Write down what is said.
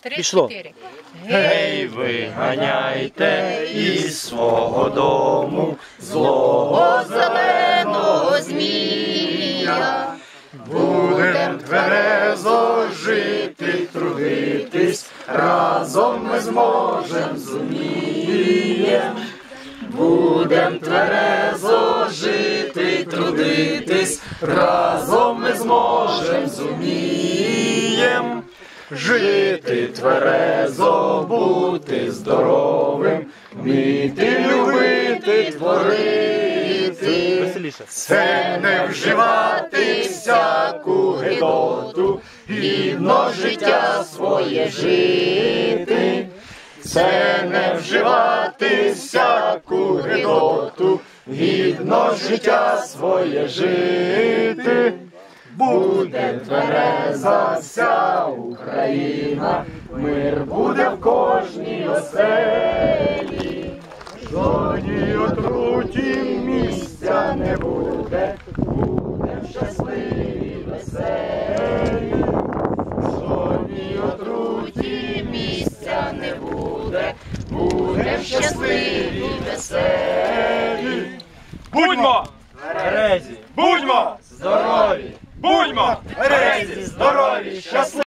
Три, Пішло. Гей, виганяйте із свого дому злого зеленого змія. Будем тверезо жити, трудитись, разом ми зможем зумієм. Будем тверезо жити, трудитись, разом ми зможем зумієм. Жити тверезо, бути здоровим, вміти любити, творити. Це не вживати всяку гидоту, гідно життя своє жити. Це не вживати всяку гидоту, гідно життя своє жити. Буде твереза вся Україна, мир буде в кожній оселі, жодній отруті місця не буде, будемо щасливі, веселі, жодній отруті місця не буде, будем щасливі, веселі. Будьмо! Березі! Будьмо! Здорові! Будьмо! Березі! Здорові! щасливі!